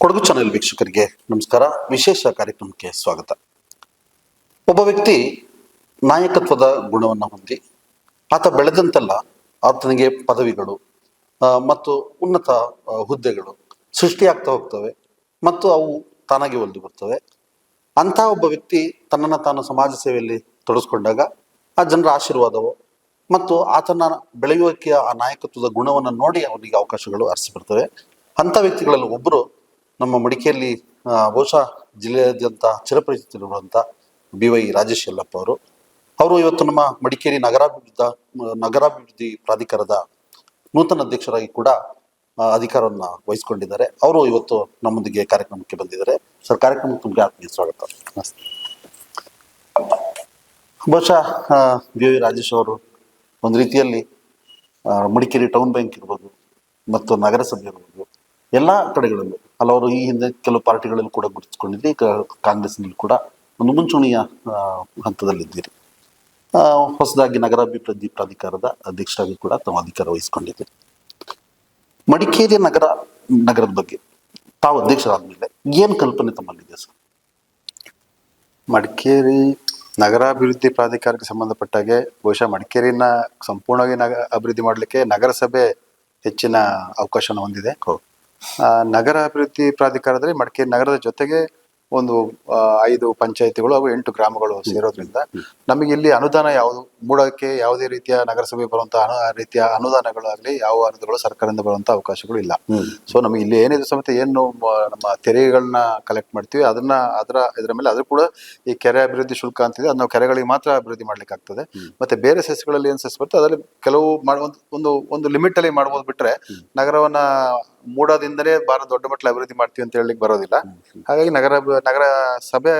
Kodagu channel ವೀಕ್ಷಕರಿಗೆ ನಮಸ್ಕಾರ. ವಿಶೇಷ ಕಾರ್ಯಕ್ರಮಕ್ಕೆ ಸ್ವಾಗತ. ಒಬ್ಬ ವ್ಯಕ್ತಿ ನಾಯಕತ್ವದ ಗುಣವನ್ನು ಹೊಂದಿ, ಆತ ಬೆಳೆದಂತೆಲ್ಲ ಆತನಿಗೆ ಪದವಿಗಳು ಮತ್ತು ಉನ್ನತ ಹುದ್ದೆಗಳು ಸೃಷ್ಟಿಯಾಗ್ತಾ ಹೋಗ್ತವೆ ಮತ್ತು ಅವು ತಾನಾಗಿ ಒಲಿದು ಬರ್ತವೆ. ಅಂಥ ಒಬ್ಬ ವ್ಯಕ್ತಿ ತನ್ನನ್ನು ತಾನು ಸಮಾಜ ಸೇವೆಯಲ್ಲಿ ತೊಡಸ್ಕೊಂಡಾಗ ಆ ಜನರ ಆಶೀರ್ವಾದವು ಮತ್ತು ಆತನ ಬೆಳೆಯುವಿಕೆಯ ಆ ನಾಯಕತ್ವದ ಗುಣವನ್ನು ನೋಡಿ ಅವನಿಗೆ ಅವಕಾಶಗಳು ಅರಸಿ ಬರ್ತವೆ ಅಂಥ ವ್ಯಕ್ತಿಗಳಲ್ಲಿ ಒಬ್ಬರು ನಮ್ಮ ಮಡಿಕೇರಿಯಲ್ಲಿ ಆ, ಬಹುಶಃ ಜಿಲ್ಲೆಯಾದ್ಯಂತ ಚಿರಪರಿಚಿತರಿರುವಂಥ ಬಿ ವೈ ರಾಜೇಶ್ ಯಲ್ಲಪ್ಪ ಅವರು. ಅವರು ಇವತ್ತು ನಮ್ಮ ಮಡಿಕೇರಿ ನಗರಾಭಿವೃದ್ಧ ನಗರಾಭಿವೃದ್ಧಿ ಪ್ರಾಧಿಕಾರದ ನೂತನ ಅಧ್ಯಕ್ಷರಾಗಿ ಕೂಡ ಅಧಿಕಾರವನ್ನು ವಹಿಸಿಕೊಂಡಿದ್ದಾರೆ. ಅವರು ಇವತ್ತು ನಮ್ಮೊಂದಿಗೆ ಕಾರ್ಯಕ್ರಮಕ್ಕೆ ಬಂದಿದ್ದಾರೆ. ಸರ್ ಕಾರ್ಯಕ್ರಮಕ್ಕೆ ನಿಮಗೆ ಆತ್ಮೀಯ ಸ್ವಾಗತ. ಬಹುಶಃ ಬಿ ವಿ ರಾಜೇಶ್ ಅವರು ಒಂದು ರೀತಿಯಲ್ಲಿ ಮಡಿಕೇರಿ ಟೌನ್ ಬ್ಯಾಂಕ್ ಇರ್ಬೋದು ಮತ್ತು ನಗರಸಭೆ ಇರ್ಬೋದು ಎಲ್ಲ ಕಡೆಗಳಲ್ಲೂ ಹಲವರು ಈ ಹಿಂದೆ ಕೆಲವು ಪಾರ್ಟಿಗಳಲ್ಲಿ ಕೂಡ ಗುರುತಿಸ್ಕೊಂಡಿದ್ರಿ ಈಗ ಕಾಂಗ್ರೆಸ್ನಲ್ಲಿ ಕೂಡ ಒಂದು ಮುಂಚೂಣಿಯ ಹಂತದಲ್ಲಿದ್ದೀರಿ. ಆ, ಹೊಸದಾಗಿ ನಗರಾಭಿವೃದ್ಧಿ ಪ್ರಾಧಿಕಾರದ ಅಧ್ಯಕ್ಷರಾಗಿ ಕೂಡ ತಮ್ಮ ಅಧಿಕಾರ ವಹಿಸಿಕೊಂಡಿದ್ದೀರಿ ಮಡಿಕೇರಿ ನಗರ ನಗರದ ಬಗ್ಗೆ ತಾವು ಅಧ್ಯಕ್ಷರಾದ ಮೇಲೆ ಏನು ಕಲ್ಪನೆ ತಮ್ಮಲ್ಲಿದೆ ಸರ್? ಮಡಿಕೇರಿ ನಗರಾಭಿವೃದ್ಧಿ ಪ್ರಾಧಿಕಾರಕ್ಕೆ ಸಂಬಂಧಪಟ್ಟಾಗೆ ಬಹುಶಃ ಮಡಿಕೇರಿನ ಸಂಪೂರ್ಣವಾಗಿ ನಗ ಅಭಿವೃದ್ಧಿ ಮಾಡಲಿಕ್ಕೆ ನಗರಸಭೆ ಹೆಚ್ಚಿನ ಅವಕಾಶವನ್ನು ಹೊಂದಿದೆ. ನಗರ ಅಭಿವೃದ್ಧಿ ಪ್ರಾಧಿಕಾರದಲ್ಲಿ ಮಡಿಕೇರಿ ನಗರದ ಜೊತೆಗೆ ಒಂದು ಐದು ಪಂಚಾಯತಿಗಳು ಹಾಗೂ ಎಂಟು ಗ್ರಾಮಗಳು ಸೇರೋದ್ರಿಂದ ನಮಗೆ ಇಲ್ಲಿ ಅನುದಾನ ಯಾವುದು ಮೂಡಕ್ಕೆ ಯಾವುದೇ ರೀತಿಯ ನಗರಸಭೆ ಬರುವಂತಹ ಅನು ರೀತಿಯ ಅನುದಾನಗಳಾಗಲಿ ಯಾವ ಅನುದಾನಗಳು ಸರ್ಕಾರದಿಂದ ಬರುವಂತಹ ಅವಕಾಶಗಳು ಇಲ್ಲ. ಸೊ ನಮಗೆ ಇಲ್ಲಿ ಏನಿದೆ ಸಮೇತ ಏನು ನಮ್ಮ ತೆರಿಗೆಗಳನ್ನ ಕಲೆಕ್ಟ್ ಮಾಡ್ತೀವಿ ಅದನ್ನ ಅದರ ಇದರ ಮೇಲೆ ಅದು ಕೂಡ ಈ ಕೆರೆ ಅಭಿವೃದ್ಧಿ ಶುಲ್ಕ ಅಂತಿದೆ ಅದನ್ನ ಕೆರೆಗಳಿಗೆ ಮಾತ್ರ ಅಭಿವೃದ್ಧಿ ಮಾಡ್ಲಿಕ್ಕೆ ಆಗ್ತದೆ. ಮತ್ತೆ ಬೇರೆ ಸಸ್ಯಗಳಲ್ಲಿ ಏನು ಸಸ್ಯ ಬರುತ್ತೆ ಅದರಲ್ಲಿ ಕೆಲವು ಮಾಡುವ ಒಂದು ಒಂದು ಒಂದು ಲಿಮಿಟ್ ಅಲ್ಲಿ ಮಾಡ್ಬೋದು ಬಿಟ್ರೆ ನಗರವನ್ನ ಮೂಡೋದಿಂದಲೇ ಬಹಳ ದೊಡ್ಡ ಮಟ್ಟ ಅಭಿವೃದ್ಧಿ ಮಾಡ್ತೀವಿ ಅಂತ ಹೇಳಲಿಕ್ಕೆ ಬರೋದಿಲ್ಲ. ಹಾಗಾಗಿ ನಗರ ನಗರ ಸಭೆ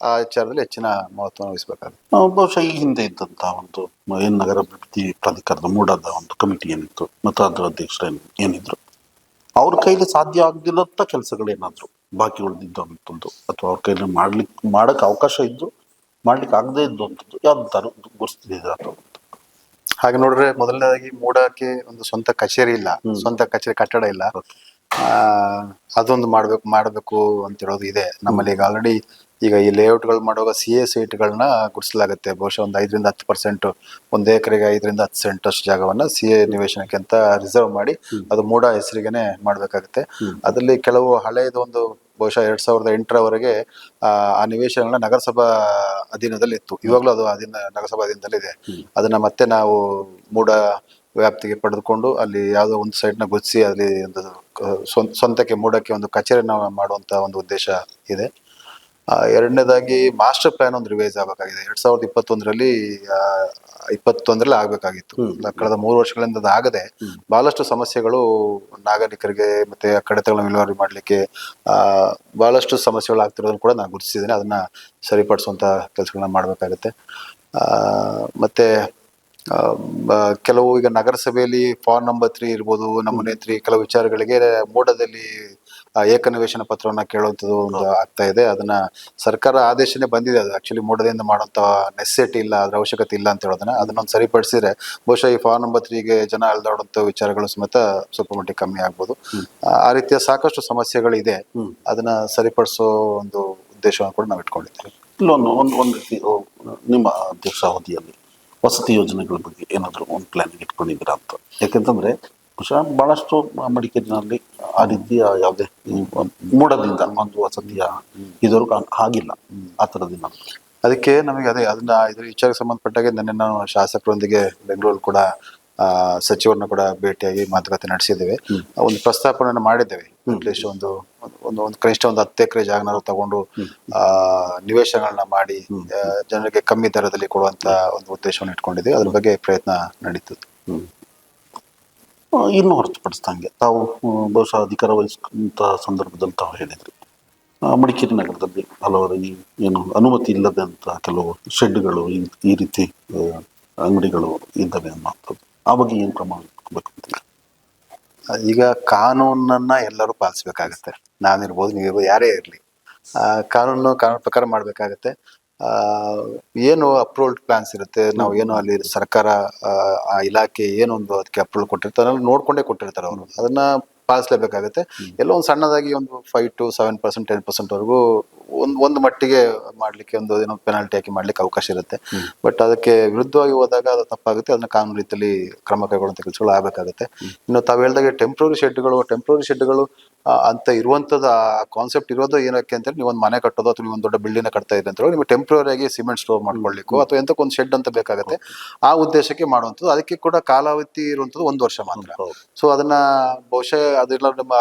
ಆ ವಿಚಾರದಲ್ಲಿ ಹೆಚ್ಚಿನ ಮಹತ್ವವನ್ನು ವಹಿಸಬೇಕಾಗುತ್ತೆ. ಬಹುಶಃ ಈ ಹಿಂದೆ ಇದ್ದಂತ ಒಂದು ಏನ್ ನಗರ ಅಭಿವೃದ್ಧಿ ಪ್ರಾಧಿಕಾರದ ಮೂಡಾದ ಒಂದು ಕಮಿಟಿ ಏನಿತ್ತು ಮತ್ತು ಅದರ ಅಧ್ಯಕ್ಷರು ಏನ್- ಏನಿದ್ರು? ಅವ್ರ ಕೈಲಿ ಸಾಧ್ಯ ಆಗದಿಲ್ಲಂತ ಕೆಲಸಗಳೇನಾದ್ರು ಬಾಕಿ ಉಳಿದಿದ್ದಂಥದ್ದು ಅಥವಾ ಅವ್ರ ಕೈಲಿ ಮಾಡ್ಲಿಕ್ಕೆ ಮಾಡಕ್ ಅವಕಾಶ ಇದ್ದು ಮಾಡ್ಲಿಕ್ಕೆ ಆಗದೇ ಇದ್ದಂಥದ್ದು ಯಾವ್ದಾರು ಗುರುತಿಸಿದ ಹಾಗೆ ನೋಡಿದ್ರೆ ಮೊದಲನೇದಾಗಿ ಮೂಡಕ್ಕೆ ಒಂದು ಸ್ವಂತ ಕಚೇರಿ ಇಲ್ಲ ಸ್ವಂತ ಕಚೇರಿ ಕಟ್ಟಡ ಇಲ್ಲ. ಆ, ಅದೊಂದು ಮಾಡ್ಬೇಕು ಮಾಡಬೇಕು ಅಂತ ಹೇಳೋದು ಇದೆ. ನಮ್ಮಲ್ಲಿ ಈಗ ಆಲ್ರೆಡಿ ಈಗ ಈ ಲೇಔಟ್ಗಳು ಮಾಡುವಾಗ ಸಿ ಎ ಸೈಟ್ಗಳನ್ನ ಗುಡಿಸಲಾಗುತ್ತೆ. ಬಹುಶಃ ಒಂದು ಐದರಿಂದ ಹತ್ತು ಪರ್ಸೆಂಟ್ ಒಂದು ಎಕರೆಗೆ ಐದರಿಂದ ಹತ್ತು ಸೆಂಟ್ ಅಷ್ಟು ಜಾಗವನ್ನ ಸಿ ಎ ನಿವೇಶನಕ್ಕೆ ಅಂತ ರಿಸರ್ವ್ ಮಾಡಿ ಅದು ಮೂಡ ಹೆಸರಿಗೆನೆ ಮಾಡಬೇಕಾಗುತ್ತೆ. ಅದರಲ್ಲಿ ಕೆಲವು ಹಳೆಯದು ಒಂದು ಬಹುಶಃ ಎರಡ್ ಸಾವಿರದ ಎಂಟರವರೆಗೆ ಆ ನಿವೇಶನಗಳನ್ನ ನಗರಸಭಾ ಅಧೀನದಲ್ಲಿ ಇತ್ತು ಇವಾಗಲೂ ಅದು ಅಧೀನ ನಗರಸಭಾ ಅಧೀನದಲ್ಲಿ ಇದೆ ಅದನ್ನ ಮತ್ತೆ ನಾವು ಮೂಡ ವ್ಯಾಪ್ತಿಗೆ ಪಡೆದುಕೊಂಡು ಅಲ್ಲಿ ಯಾವುದೋ ಒಂದು ಸೈಟ್ನ ಗುದಿಸಿ ಅಲ್ಲಿ ಒಂದು ಸ್ವಂತಕ್ಕೆ ಮೂಡಕ್ಕೆ ಒಂದು ಕಚೇರಿನ ಮಾಡುವಂತ ಒಂದು ಉದ್ದೇಶ ಇದೆ. ಎರಡನೇದಾಗಿ ಮಾಸ್ಟರ್ ಪ್ಲಾನ್ ಒಂದು ರಿವೈಸ್ ಆಗಬೇಕಾಗಿದೆ. ಎರಡ್ ಸಾವಿರದ ಇಪ್ಪತ್ತೊಂದರಲ್ಲಿ ಇಪ್ಪತ್ತೊಂದರಲ್ಲಿ ಆಗಬೇಕಾಗಿತ್ತು. ಕಳೆದ ಮೂರು ವರ್ಷಗಳಿಂದ ಅದು ಆಗದೆ ಬಹಳಷ್ಟು ಸಮಸ್ಯೆಗಳು ನಾಗರಿಕರಿಗೆ ಮತ್ತೆ ಕಡೆತಗಳನ್ನ ವಿಲೇವಾರಿ ಮಾಡಲಿಕ್ಕೆ ಭಾಳಷ್ಟು ಬಹಳಷ್ಟು ಸಮಸ್ಯೆಗಳು ಆಗ್ತಿರೋದನ್ನು ಕೂಡ ನಾನು ಗುರುತಿಸಿದ್ದೇನೆ. ಅದನ್ನ ಸರಿಪಡಿಸುವಂತ ಕೆಲಸಗಳನ್ನ ಮಾಡಬೇಕಾಗುತ್ತೆ. ಮತ್ತೆ ಕೆಲವು ಈಗ ನಗರಸಭೆಯಲ್ಲಿ ಫಾರ್ಮ್ ನಂಬರ್ ತ್ರೀ ಇರ್ಬೋದು ನಮ್ಮ ತ್ರೀ ಕೆಲವು ವಿಚಾರಗಳಿಗೆ ಮೂಡದಲ್ಲಿ ಏಕನಿವೇಶನ ಪತ್ರವನ್ನ ಕೇಳುವಂಥದ್ದು ಒಂದು ಆಗ್ತಾ ಇದೆ. ಅದನ್ನ ಸರ್ಕಾರ ಆದೇಶನೇ ಬಂದಿದೆ ಅದು. ಆಕ್ಚುಲಿ ಮೂಡದಿಂದ ಮಾಡುವಂತ ನೆಸೆಸಿಟಿ ಇಲ್ಲ ಅದ್ರ ಅವಶ್ಯಕತೆ ಇಲ್ಲ ಅಂತ ಹೇಳೋದನ್ನ ಅದನ್ನೊಂದು ಸರಿಪಡಿಸಿದ್ರೆ ಬಹುಶಃ ಈ ಫಾರ್ ನಂಬರ್ ತ್ರೀಗೆ ಜನ ಅಲ್ದಾಡುವಂಥ ವಿಚಾರಗಳು ಸಮೇತ ಸ್ವಲ್ಪ ಮಟ್ಟಿಗೆ ಕಮ್ಮಿ ಆಗ್ಬೋದು. ಆ, ಆ ರೀತಿಯ ಸಾಕಷ್ಟು ಸಮಸ್ಯೆಗಳಿದೆ. ಅದನ್ನ ಸರಿಪಡಿಸೋ ಒಂದು ಉದ್ದೇಶವನ್ನು ಕೂಡ ನಾವು ಇಟ್ಕೊಂಡಿದ್ದೇವೆ. ಇಲ್ಲೊಂದು ಒಂದು ಒಂದು ರೀತಿ ನಿಮ್ಮ ಅಧ್ಯಕ್ಷ ಅವಧಿಯಲ್ಲಿ ವಸತಿ ಯೋಜನೆಗಳ ಬಗ್ಗೆ ಏನಾದರೂ ಒಂದು ಪ್ಲಾನಿಂಗ್ ಇಟ್ಕೊಂಡಿದ್ದೀರಾ ಅಂತ? ಯಾಕೆಂತಂದ್ರೆ ಬಹುಶಃ ಬಹಳಷ್ಟು ಮಡಿಕೇರಿನಲ್ಲಿ ಆ ರೀತಿಯ ಯಾವುದೇ ಮೂಡದಿಂದ ಒಂದು ವಸತಿಯ ಇದುವರೆಗೂ ಆಗಿಲ್ಲ ಆ ಥರದಿಂದ ಅದಕ್ಕೆ ನಮಗೆ ಅದೇ ಅದನ್ನ ಇದ್ರ ವಿಚಾರಕ್ಕೆ ಸಂಬಂಧಪಟ್ಟಾಗೆ ನಿನ್ನೆ ನಾವು ಶಾಸಕರೊಂದಿಗೆ ಬೆಂಗಳೂರು ಕೂಡ ಆ, ಸಚಿವರನ್ನ ಕೂಡ ಭೇಟಿಯಾಗಿ ಮಾತುಕತೆ ನಡೆಸಿದ್ದೇವೆ. ಒಂದು ಪ್ರಸ್ತಾಪನೆಯನ್ನು ಮಾಡಿದ್ದೇವೆ. ಅಟ್ಲೀಸ್ಟ್ ಒಂದು ಒಂದು ಒಂದು ಕನಿಷ್ಠ ಒಂದು ಹತ್ತು ಎಕರೆ ಜಾಗನ ತಗೊಂಡು ಆ ನಿವೇಶನಗಳನ್ನ ಮಾಡಿ ಜನರಿಗೆ ಕಮ್ಮಿ ದರದಲ್ಲಿ ಕೊಡುವಂತ ಒಂದು ಉದ್ದೇಶವನ್ನು ಇಟ್ಕೊಂಡಿದ್ದೀವಿ ಅದ್ರ ಬಗ್ಗೆ ಪ್ರಯತ್ನ ನಡೀತದೆ ಇನ್ನು ಹೊರತುಪಡಿಸ್ದಂಗೆ ತಾವು ಆ, ಬಹುಶಃ ಅಧಿಕಾರ ವಹಿಸಿದಂಥ ಸಂದರ್ಭದಲ್ಲಿ ತಾವು ಹೇಳಿದ್ರಿ. ಆ, ಮಡಿಕೇರಿ ನಗರದಲ್ಲಿ ಹಲವಾರು ಏನು ಅನುಮತಿ ಇಲ್ಲದಂಥ ಕೆಲವು ಶೆಡ್ಗಳು ಈ ರೀತಿ ಆ, ಅಂಗಡಿಗಳು ಇದ್ದಾವೆ ಅನ್ನೋಂಥದ್ದು ಆ ಬಗ್ಗೆ ಏನು ಕ್ರಮ ಅಂತ ಈಗ ಕಾನೂನನ್ನ ಎಲ್ಲರೂ ಪಾಲಿಸ್ಬೇಕಾಗತ್ತೆ. ನಾನಿರ್ಬೋದು ನೀವಿರ್ಬೋದು ಯಾರೇ ಇರಲಿ. ಕಾನೂನು ಕಾನೂನು ಪ್ರಕಾರ ಮಾಡ್ಬೇಕಾಗತ್ತೆ. ಆ, ಏನು ಅಪ್ರೂವಲ್ಡ್ ಪ್ಲಾನ್ಸ್ ಇರುತ್ತೆ? ನಾವು ಏನು ಅಲ್ಲಿ ಸರ್ಕಾರ ಆ, ಇಲಾಖೆ ಏನೊಂದು ಅದಕ್ಕೆ ಅಪ್ರೂವಲ್ ಕೊಟ್ಟಿರ್ತಾರೆ ನೋಡ್ಕೊಂಡೇ ಕೊಟ್ಟಿರ್ತಾರೆ ಅವರು. ಅದನ್ನ ಪಾಲಿಸಲೇಬೇಕಾಗುತ್ತೆ. ಎಲ್ಲೋ ಒಂದು ಸಣ್ಣದಾಗಿ ಒಂದು five to seven percent ten percent ವರೆಗೂ ಒಂದು ಒಂದು ಮಟ್ಟಿಗೆ ಮಾಡ್ಲಿಕ್ಕೆ ಒಂದು ಏನೋ ಪೆನಾಲ್ಟಿ ಹಾಕಿ ಮಾಡ್ಲಿಕ್ಕೆ ಅವಕಾಶ ಇರುತ್ತೆ. ಬಟ್ ಅದಕ್ಕೆ ವಿರುದ್ಧವಾಗಿ ಹೋದಾಗ ಅದು ತಪ್ಪಾಗುತ್ತೆ ಅದನ್ನ ಕಾನೂನು ರೀತಿಯಲ್ಲಿ ಕ್ರಮ ಕೈಗೊಳ್ಳುವಂತ ಕೆಲಸಗಳು ಆಗಬೇಕಾಗುತ್ತೆ. ಇನ್ನು ತಾವು ಹೇಳಿದಾಗೆ ಟೆಂಪ್ರರಿ ಶೆಡ್ಗಳು ಟೆಂಪ್ರರಿ ಶೆಡ್ಗಳು ಅಂತ ಇರುವಂಥದ್ದು ಕಾನ್ಸೆಪ್ಟ್ ಇರೋದು ಏನಕ್ಕೆ ಅಂತ ನೀವು ಒಂದು ಮನೆ ಕಟ್ಟೋದು ಅಥವಾ ನೀವು ಒಂದು ದೊಡ್ಡ ಬಿಲ್ಡಿಂಗ್ ಕಟ್ತಾ ಇದ್ರೆ ಅಂತ ಹೇಳಿ ನಿಮಗೆ ಟೆಂಪ್ರರಿ ಆಗಿ ಸಿಮೆಂಟ್ ಸ್ಟೋರ್ ಮಾಡ್ಕೊಳ್ಳಿಕ್ಕೋ ಅಥವಾ ಎಂತ ಒಂದು ಶೆಡ್ ಅಂತ ಬೇಕಾಗುತ್ತೆ. ಆ ಉದ್ದೇಶಕ್ಕೆ ಮಾಡುವಂಥದ್ದು. ಅದಕ್ಕೆ ಕೂಡ ಕಾಲಾವಧಿ ಇರುವಂಥದ್ದು ಒಂದು ವರ್ಷ ಮಾತ್ರ. ಸೊ ಅದನ್ನ ಬಹುಶಃ ಅದೆಲ್ಲ ನಿಮ್ಮ